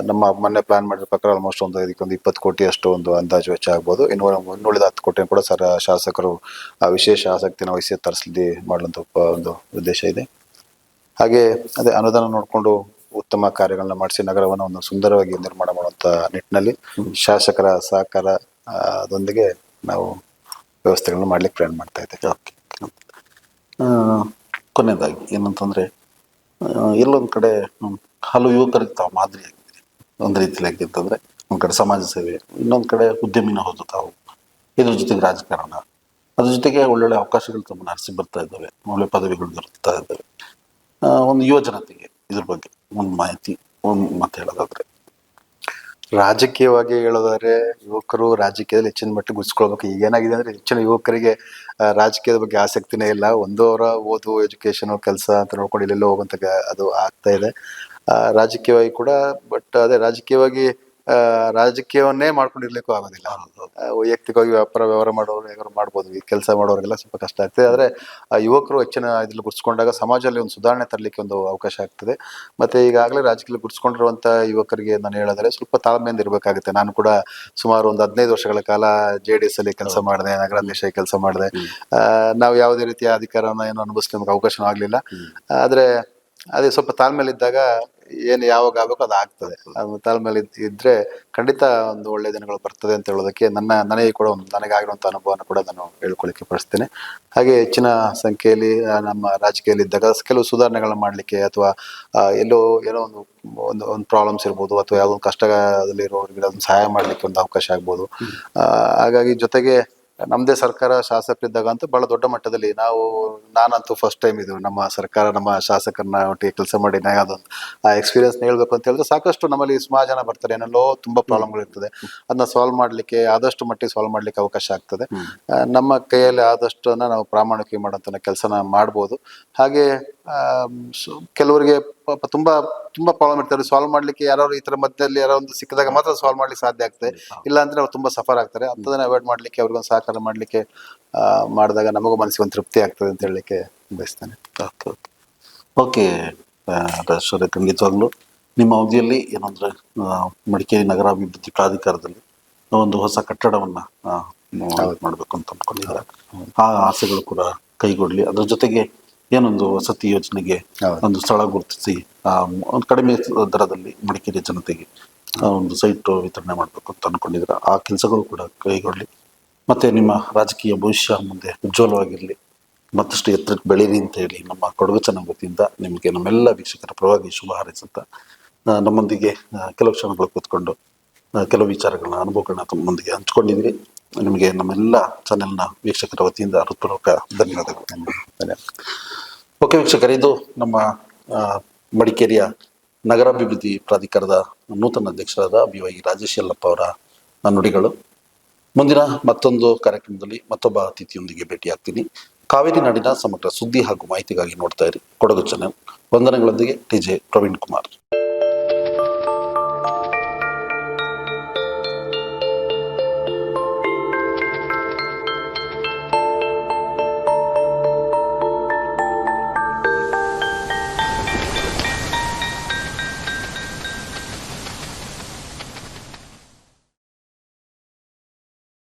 ನಮ್ಮ ಮೊನ್ನೆ ಪ್ಲಾನ್ ಮಾಡಿದ ಪ್ರಕಾರ ಆಲ್ಮೋಸ್ಟ್ ಒಂದು ಇದಕ್ಕೆ ಒಂದು ಇಪ್ಪತ್ತು ಕೋಟಿ ಅಷ್ಟು ಒಂದು ಅಂದಾಜು ವೆಚ್ಚ ಆಗ್ಬೋದು. ಇನ್ನು ಇನ್ನುಳಿದ ಹತ್ತು ಕೋಟಿ ಕೂಡ ಸರ್ ಶಾಸಕರು ಆ, ವಿಶೇಷ ಆಸಕ್ತಿನ ವಹಿಸಿ ತರಿಸಲಿ ಮಾಡುವಂಥ ಒಂದು ಉದ್ದೇಶ ಇದೆ. ಹಾಗೆ ಅದೇ ಅನುದಾನ ನೋಡಿಕೊಂಡು ಉತ್ತಮ ಕಾರ್ಯಗಳನ್ನ ಮಾಡಿಸಿ ನಗರವನ್ನು ಒಂದು ಸುಂದರವಾಗಿ ನಿರ್ಮಾಣ ಮಾಡುವಂತ ನಿಟ್ಟಿನಲ್ಲಿ ಶಾಸಕರ ಸಹಕಾರ ಅದೊಂದಿಗೆ ನಾವು ವ್ಯವಸ್ಥೆಗಳನ್ನ ಮಾಡ್ಲಿಕ್ಕೆ ಪ್ರಯಾಣ ಮಾಡ್ತಾ ಇದ್ದೇವೆ. ಓಕೆ. ಕೊನೆಯದಾಗಿ ಏನಂತಂದ್ರೆ ಎಲ್ಲೊಂದು ಕಡೆ ಹಲವು ಯುವಕರಿಗೆ ತಾವು ಮಾದರಿ ಒಂದು ರೀತಿಯಲ್ಲಿ ಆಗಿತ್ತಂದ್ರೆ ಒಂದ್ ಕಡೆ ಸಮಾಜ ಸೇವೆ, ಇನ್ನೊಂದ್ ಕಡೆ ಉದ್ಯಮಿನ ಹೋದು ತಾವು. ಇದ್ರ ಜೊತೆಗೆ ರಾಜಕಾರಣ. ಅದ್ರ ಜೊತೆಗೆ ಒಳ್ಳೊಳ್ಳೆ ಅವಕಾಶಗಳು ತಮ್ಮ ಹರಿಸಿ ಬರ್ತಾ ಇದ್ದಾವೆ, ಒಳ್ಳೆ ಪದವಿಗಳು ದೊರಕ್ತಾ ಇದ್ದಾವೆ. ಒಂದು ಯುವ ಜನತೆಗೆ ಇದ್ರ ಬಗ್ಗೆ. ಒಂದು ಮಾಹಿತಿ, ಒಂದು ಮಾತು ಹೇಳೋದಾದ್ರೆ. ರಾಜಕೀಯವಾಗಿ ಹೇಳೋದಾದ್ರೆ ಯುವಕರು ರಾಜಕೀಯದಲ್ಲಿ ಹೆಚ್ಚಿನ ಮಟ್ಟಿಗೆ ಗುಡಿಸ್ಕೊಳ್ಬೇಕು ಈಗ ಏನಾಗಿದೆ ಅಂದ್ರೆ ಹೆಚ್ಚಿನ ಯುವಕರಿಗೆ ರಾಜಕೀಯದ ಬಗ್ಗೆ ಆಸಕ್ತಿನೇ ಇಲ್ಲ. ಒಂದು ಓದು ಎಜುಕೇಶನ್ ಕೆಲಸ ಅಂತ ನೋಡ್ಕೊಂಡು ಇಲ್ಲೆಲ್ಲೋ ಹೋಗುವಂತ ಅದು ಆಗ್ತಾ ಇದೆ. ರಾಜಕೀಯವಾಗಿ ಕೂಡ ಬಟ್ ಅದೇ ರಾಜಕೀಯವಾಗಿ ರಾಜಕೀಯವನ್ನೇ ಮಾಡ್ಕೊಂಡಿರ್ಲಿಕ್ಕೂ ಆಗೋದಿಲ್ಲ. ವೈಯಕ್ತಿಕವಾಗಿ ವ್ಯಾಪಾರ ವ್ಯವಹಾರ ಮಾಡೋರು ಹೇಗಾರು ಮಾಡ್ಬೋದು. ಈ ಕೆಲಸ ಮಾಡೋರಿಗೆಲ್ಲ ಸ್ವಲ್ಪ ಕಷ್ಟ ಆಗ್ತದೆ. ಆದರೆ ಆ ಯುವಕರು ಹೆಚ್ಚಿನ ಇದ್ರಲ್ಲಿ ಗುರ್ಸ್ಕೊಂಡಾಗ ಸಮಾಜದಲ್ಲಿ ಒಂದು ಸುಧಾರಣೆ ತರಲಿಕ್ಕೆ ಒಂದು ಅವಕಾಶ ಆಗ್ತದೆ. ಮತ್ತೆ ಈಗಾಗಲೇ ರಾಜಕೀಯ ಗುರ್ಸ್ಕೊಂಡಿರುವಂತ ಯುವಕರಿಗೆ ನಾನು ಹೇಳಿದ್ರೆ ಸ್ವಲ್ಪ ತಾಳ್ಮೆಯಿಂದ ಇರಬೇಕಾಗುತ್ತೆ. ನಾನು ಕೂಡ ಸುಮಾರು ಒಂದು ಹದಿನೈದು ವರ್ಷಗಳ ಕಾಲ ಜೆ ಡಿ ಎಸ್ ಅಲ್ಲಿ ಕೆಲಸ ಮಾಡಿದೆ ನಗರಾಧ್ಯಕ್ಷ ಕೆಲಸ ಮಾಡಿದೆ. ನಾವು ಯಾವುದೇ ರೀತಿಯ ಅಧಿಕಾರನ ಏನು ಅನುಭವಿಸ್ಲಿಕ್ಕೆ ನಮ್ಗೆ ಅವಕಾಶ ಆಗಲಿಲ್ಲ. ಆದರೆ ಅದೇ ಸ್ವಲ್ಪ ತಾಳ್ಮೆಲಿದ್ದಾಗ ಏನು ಯಾವಾಗ ಆಗ್ಬೇಕು ಅದು ಆಗ್ತದೆ. ಅದು ತಾಳ್ಮೇಲೆ ಇದ್- ಇದ್ರೆ ಖಂಡಿತ ಒಂದು ಒಳ್ಳೆ ದಿನಗಳು ಬರ್ತದೆ ಅಂತ ಹೇಳೋದಕ್ಕೆ ನನ್ನ ನನಗೆ ಕೂಡ ಒಂದು ನನಗಾಗಿರುವಂಥ ಅನುಭವನ ಕೂಡ ನಾನು ಹೇಳ್ಕೊಳ್ಳಿಕ್ಕೆ ಪಡಿಸ್ತೇನೆ ಹಾಗೆ ಹೆಚ್ಚಿನ ಸಂಖ್ಯೆಯಲ್ಲಿ ನಮ್ಮ ರಾಜಕೀಯದಲ್ಲಿ ಇದ್ದಾಗ ಕೆಲವು ಸುಧಾರಣೆಗಳನ್ನ ಮಾಡಲಿಕ್ಕೆ ಅಥವಾ ಎಲ್ಲೋ ಏನೋ ಒಂದು ಒಂದು ಒಂದು ಪ್ರಾಬ್ಲಮ್ಸ್ ಇರ್ಬೋದು ಅಥವಾ ಯಾವುದೋ ಒಂದು ಕಷ್ಟದಲ್ಲಿರೋರಿಗೆ ಅದನ್ನ ಸಹಾಯ ಮಾಡಲಿಕ್ಕೆ ಒಂದು ಅವಕಾಶ ಆಗ್ಬೋದು. ಹಾಗಾಗಿ ಜೊತೆಗೆ ನಮ್ಮದೇ ಸರ್ಕಾರ ಶಾಸಕರಿದ್ದಾಗ ಅಂತೂ ಬಹಳ ದೊಡ್ಡ ಮಟ್ಟದಲ್ಲಿ ನಾವು ನಾನಂತೂ ಫಸ್ಟ್ ಟೈಮ್ ಇದು ನಮ್ಮ ಸರ್ಕಾರ ನಮ್ಮ ಶಾಸಕರನ್ನ ಒಟ್ಟಿಗೆ ಕೆಲಸ ಮಾಡಿ ನಾ ಅದೊಂದು ಆ ಎಕ್ಸ್ಪೀರಿಯನ್ಸ್ ಹೇಳ್ಬೇಕು ಅಂತ ಹೇಳಿದ್ರೆ ಸಾಕಷ್ಟು ನಮ್ಮಲ್ಲಿ ಸುಮಾರು ಜನ ಬರ್ತಾರೆ. ಏನೆಲ್ಲೋ ತುಂಬಾ ಪ್ರಾಬ್ಲಮ್ಗಳು ಇರ್ತದೆ. ಅದನ್ನ ಸಾಲ್ವ್ ಮಾಡ್ಲಿಕ್ಕೆ ಆದಷ್ಟು ಮಟ್ಟಿಗೆ ಸಾಲ್ವ್ ಮಾಡ್ಲಿಕ್ಕೆ ಅವಕಾಶ ಆಗ್ತದೆ. ನಮ್ಮ ಕೈಯಲ್ಲಿ ಆದಷ್ಟನ್ನ ನಾವು ಪ್ರಾಮಾಣಿಕ ಮಾಡೋಂಥ ಕೆಲಸನ ಮಾಡ್ಬೋದು. ಹಾಗೆ ಕೆಲವರಿಗೆ ಪಾಪ ತುಂಬಾ ತುಂಬಾ ಪ್ರಾಬ್ಲಮ್ ಇರ್ತಾರೆ ಸಾಲ್ವ್ ಮಾಡ್ಲಿಕ್ಕೆ ಯಾರು ಈ ತರ ಮಧ್ಯದಲ್ಲಿ ಯಾರೋ ಒಂದು ಸಿಕ್ಕಿದಾಗ ಮಾತ್ರ ಸಾಲ್ವ್ ಮಾಡ್ಲಿಕ್ಕೆ ಸಾಧ್ಯ ಆಗ್ತದೆ. ಇಲ್ಲ ಅಂದ್ರೆ ಅವ್ರು ತುಂಬಾ ಸಫರ್ ಆಗ್ತಾರೆ. ಅಂತದನ್ನ ಅವಾಯ್ಡ್ ಮಾಡ್ಲಿಕ್ಕೆ ಅವ್ರಿಗೊಂದು ಸಹಕಾರ ಮಾಡ್ಲಿಕ್ಕೆ ಮಾಡಿದಾಗ ನಮಗೂ ಮನಸ್ಸಿಗೆ ಒಂದು ತೃಪ್ತಿ ಆಗ್ತದೆ ಅಂತ ಹೇಳಲಿಕ್ಕೆ ಬಯಸ್ತಾನೆ. Okay okay. ಖಂಡಿತವಾಗ್ಲು ರಾಜೇಶ್ವರ ಖಂಡಿತವಾಗ್ಲೂ ನಿಮ್ಮ ಅವಧಿಯಲ್ಲಿ ಏನಂದ್ರೆ ಮಡಿಕೇರಿ ನಗರಾಭಿವೃದ್ಧಿ ಪ್ರಾಧಿಕಾರದಲ್ಲಿ ಒಂದು ಹೊಸ ಕಟ್ಟಡವನ್ನ ಮಾಡ್ಬೇಕು ಅಂತ ಅನ್ಕೊಂಡಿದ್ದಾರೆ ಆ ಆಸೆಗಳು ಕೂಡ ಕೈಗೊಡ್ಲಿ ಅದ್ರ ಜೊತೆಗೆ ಏನೊಂದು ವಸತಿ ಯೋಜನೆಗೆ ಒಂದು ಸ್ಥಳ ಗುರುತಿಸಿ ಒಂದು ಕಡಿಮೆ ದರದಲ್ಲಿ ಮಡಿಕೇರಿ ಜನತೆಗೆ ಒಂದು ಸೈಟ್ ವಿತರಣೆ ಮಾಡಬೇಕು ಅಂತ ಅನ್ಕೊಂಡಿದ್ರೆ ಆ ಕೆಲಸಗಳು ಕೂಡ ಕೈಗೊಳ್ಳಿ. ಮತ್ತೆ ನಿಮ್ಮ ರಾಜಕೀಯ ಭವಿಷ್ಯ ಮುಂದೆ ಉಜ್ವಲವಾಗಿರಲಿ. ಮತ್ತಷ್ಟು ಎತ್ತರಕ್ಕೆ ಬೆಳೀರಿ ಅಂತ ಹೇಳಿ ನಮ್ಮ ಕೊಡಗು ಚೆನ್ನಾಗಿ ವತಿಯಿಂದ ನಿಮಗೆ ನಮ್ಮೆಲ್ಲ ವೀಕ್ಷಕರ ಪರವಾಗಿ ಶುಭ ಹಾರೈಸುತ್ತಾ ನಮ್ಮೊಂದಿಗೆ ಕೆಲವು ಕ್ಷಣಗಳು ಕೂತ್ಕೊಂಡು ಕೆಲವು ವಿಚಾರಗಳನ್ನ ಅನುಭವಗಳನ್ನ ತಮ್ಮೊಂದಿಗೆ ಹಂಚ್ಕೊಂಡಿದ್ರಿ ನಿಮಗೆ ನಮ್ಮೆಲ್ಲ ಚಾನೆಲ್ನ ವೀಕ್ಷಕರ ವತಿಯಿಂದ ಹೃತ್ಪೂರ್ವಕ ಧನ್ಯವಾದಗಳು. ಧನ್ಯವಾದ ಓಕೆ ವೀಕ್ಷಕರೇ, ಇದು ನಮ್ಮ ಮಡಿಕೇರಿಯ ನಗರಾಭಿವೃದ್ಧಿ ಪ್ರಾಧಿಕಾರದ ನೂತನ ಅಧ್ಯಕ್ಷರಾದ ಬಿ ವೈ ರಾಜೇಶ್ ಯಲ್ಲಪ್ಪ ಅವರ ನುಡಿಗಳು ಮುಂದಿನ ಮತ್ತೊಂದು ಕಾರ್ಯಕ್ರಮದಲ್ಲಿ ಮತ್ತೊಬ್ಬ ಅತಿಥಿಯೊಂದಿಗೆ ಭೇಟಿಯಾಗ್ತೀನಿ. ಕಾವೇರಿ ನಾಡಿನ ಸಮಗ್ರ ಸುದ್ದಿ ಹಾಗೂ ಮಾಹಿತಿಗಾಗಿ ನೋಡ್ತಾ ಇರಿ. ಕೊಡಗು ಚಾನೆಲ್ ವಂದನೆಗಳೊಂದಿಗೆ ಟಿ ಜೆ ಪ್ರವೀಣ್ ಕುಮಾರ್.